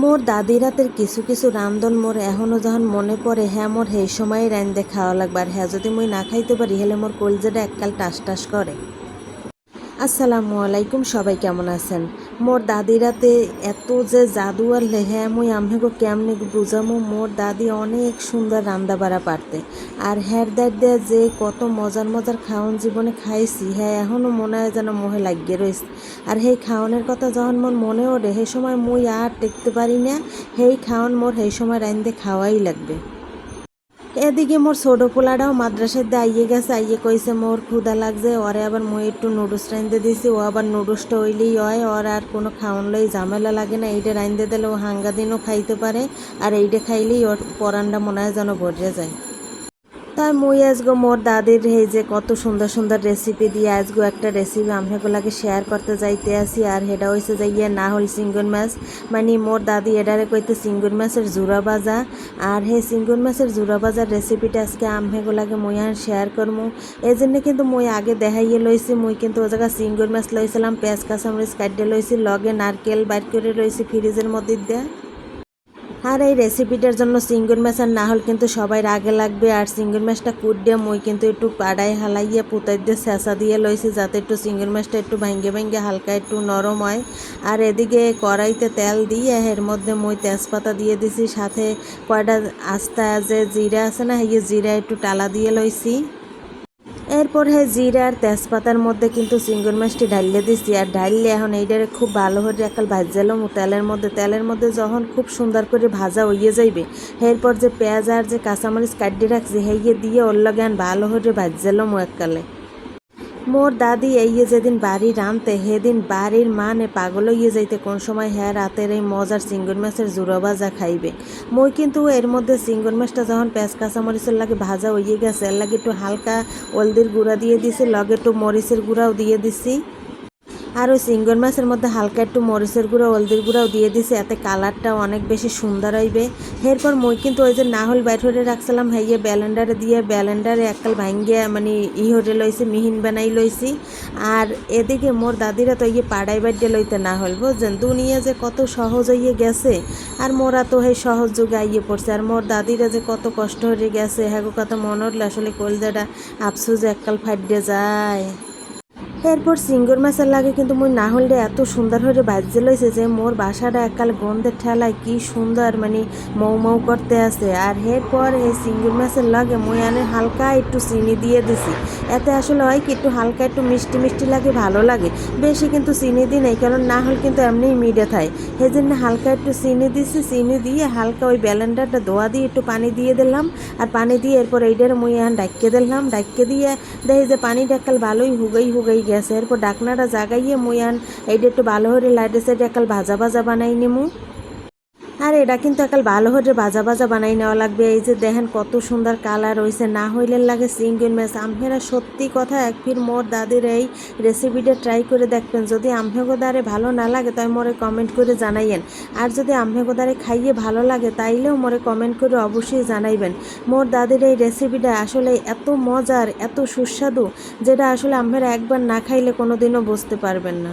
মোর দাদি রাতের কিছু কিছু রান্ধন মোর এখনও যখন মনে পড়ে হ্যাঁ মোর সেই সময় রান্ধে খাওয়া লাগবে। আর হ্যাঁ যদি মুই না খাইতে পারি, হেলে মোর কলজেটা এককাল টাস টাস করে। আসসালামু আলাইকুম, সবাই কেমন আছেন? মোর দাদিরাতে এত যে জাদু আর হ্যাঁ মুই আমহেগো কেমনে বুঝামো? মোর দাদি অনেক সুন্দর রান্দা বাড়া পারতে। আর হ্যার দার দেয়া যে কত মজার মজার খাওয়ান জীবনে খাইছি হ্যাঁ এখনও মনে হয় যেন মোহে লাগিয়ে রয়েছে আর সেই খাওয়ানোর কথা যখন মোর মনে ওঠে, সেই সময় মুই আর টেকতে পারি না, সেই খাওয়ান মোর সেই সময় রান্ধে খাওয়াই লাগবে। এদিকে মোর ছোট পোলাটাও মাদ্রাসার দিয়ে আইয়ে গেছে, আইয়ে কইছে, মোর ক্ষুদা লাগছে, ওরে আবার মই একটু নুডলস রাঁধতে দিছি, ও আবার নুডলসটা হইলেই হয়, ওর আর কোনো খাওয়ান লই ঝামেলা লাগে না, এইটা রাঁধতে দিলে ও হাঙ্গা দিনও খাইতে পারে, আর এইটা খাইলেই ওর পরানটা মনে হয় যেন ভরে যায়। তাই মুই আজগো মোর দাদির এই যে কত সুন্দর সুন্দর রেসিপি দিয়ে আজগো একটা রেসিপি আমহেগুলাকে শেয়ার করতে যাইতে আসি, আর হেটা হয়েছে যে ইয়ে না হল সিঙ্গুর মাছ। মানে মোর দাদি এডারে কইতে সিঙ্গুর মাছের জুরা বাজা আর হে সিঙ্গুর মাছের জুরা বাজার রেসিপিটা আজকে আমহেগুলাকে মুই আর শেয়ার করমু। এই জন্য কিন্তু মুই আগে দেখাইয়ে লইছি, মুই কিন্তু ও জায়গা সিঙ্গুর মাছ লইছিলাম, পেঁয়াজ, কাঁচামরিচ কাটিয়ে লইছি, লগে নারকেল বাইর করে লইছি ফ্রিজের মধ্যে দেয়া। আর এই রেসিপিটার জন্য সিঙ্গুর মাছ আর না হল কিন্তু সবাই আগে লাগবে। আর সিঙ্গুর মাছটা কুট দিয়ে মই কিন্তু একটু পাড়ায় হালাইয়ে পুতাই দিয়ে চেঁচা দিয়ে লইছি যাতে একটু সিঙ্গুর মাছটা একটু ভাঙ্গে ভাঙ্গে হালকা একটু নরম হয়। আর এদিকে কড়াইতে তেল দিয়ে এর মধ্যে মই তেজপাতা দিয়ে দিছি, সাথে কয়টা আস্তা যে জিরা আছে না, এই জিরা একটু টালা দিয়ে লইছি। এরপর হ্যাঁ জিরা আর তেজপাতার মধ্যে কিন্তু চিংড়ি মাছটি ঢালিয়ে দিছি। আর ঢাললে এখন এইটারে খুব ভালো করে একাল ভাজালাম তেলের মধ্যে। তেলের মধ্যে যখন খুব সুন্দর করে ভাজা হইয়ে যাইবে, এরপর যে পেঁয়াজ আর যে কাঁচামরিচ কাটিয়ে রাখছি হেয়ে দিয়ে ওর লগে ভালো করে ভাজালাম এককালে। মোর দাদি এই যেদিন বাড়ি রানতে হেদিন বাড়ির মানে পাগল হইয়ে যাইতে, কোন সময় হ্যাঁ রাতের এই মজার চিঙ্গুর মাছের জুড়ো ভাজা খাইবে। মই কিন্তু এর মধ্যে চিঙ্গুর মাছটা যখন পেঁয়াজ, কাঁচামরিচের লাগে ভাজা হইয়ে গেছে, এর লাগে একটু হালকা হলদির গুঁড়া দিয়ে দিছি, লগে একটু মরিচের গুঁড়াও দিয়ে দিছি। আর ওই চিংড়ি মাছের মধ্যে হালকা একটু মরিচের গুঁড়ো, হলদির গুঁড়াও দিয়ে দিছে, এতে কালারটাও অনেক বেশি সুন্দর হইবে। এরপর মই কিন্তু ওই যে না হল বাইর হয়ে রাখছিলাম হাইয়ে ব্যালেন্ডারে দিয়ে, ব্যালেন্ডারে এককাল ভাঙ্গিয়ে মানে ই হরে লইছি, মিহিন বানাই লইছি। আর এদিকে মোর দাদিরা তো ইয়ে পাড়াই বাড়িয়ে লইতে না হল বুঝছেন? দুনিয়া যে কত সহজ হইয়ে গেছে, আর মোরা তো সেই সহজ যুগে আইয়ে পড়ছে। আর মোর দাদিরা যে কত কষ্ট হয়ে গেছে হ্যাঁ কথা মনে হলে আসলে কলজাটা আফসোস এককাল ফাটিয়ে যায়। এরপর সিঙ্গুর মাছের লাগে কিন্তু মুই না হলে এত সুন্দর হয়ে বাজতে লইছে যে মোর বাসাটা এককাল গন্ধের ঠেলায় কি সুন্দর মানে মৌ মৌ করতে আছে। আর এরপর এই সিঙ্গুর মাছের লাগে মুই আনে হালকা একটু চিনি দিয়ে দিছি। এতে আসলে হয় কি, একটু হালকা একটু মিষ্টি মিষ্টি লাগে, ভালো লাগে। বেশি কিন্তু চিনি দিই নাই, কারণ না হলে কিন্তু এমনিই মিডে থাকে। সেই জন্য হালকা একটু চিনি দিছি, চিনি দিয়ে হালকা ওই ব্যালেন্ডারটা ধোয়া দিয়ে একটু পানি দিয়ে দিলাম। আর পানি দিয়ে এরপর এইটার মুই এখন ডাক্কে দিলাম। ডাক্কে দিয়ে দেখি যে পানিটা একাল ভালোই হুগাই হুগাই গেছে। এরপর ডাকনাটা জাগাইয়ে মুই আন এইটা একটু ভালো করে লাইটে সাইডে একাল ভাজা ভাজা বানাই নিমু। আর, এটা কিন্তু একাল ভালো হয়ে ভাজা ভাজা বানাই নেওয়া লাগবে। এই যে দেখেন কত সুন্দর কালার হয়েছে না হইলে লাগে সিঙ্গুর মাছ। আমহেরা সত্যি কথা, এক ফির মোর দাদির এই রেসিপিটা ট্রাই করে দেখবেন। যদি আমহেগো দ্বারে ভালো না লাগে, তাই মোরে কমেন্ট করে জানাইয়েন। আর যদি আমহেগো দ্বারে খাইয়ে ভালো লাগে, তাইলেও মোরে কমেন্ট করে অবশ্যই জানাইবেন। মোর দাদির এই রেসিপিটা আসলে এত মজার, এত সুস্বাদু, যেটা আসলে আমরা একবার না খাইলে কোনো দিনও বুঝতে পারবেন না।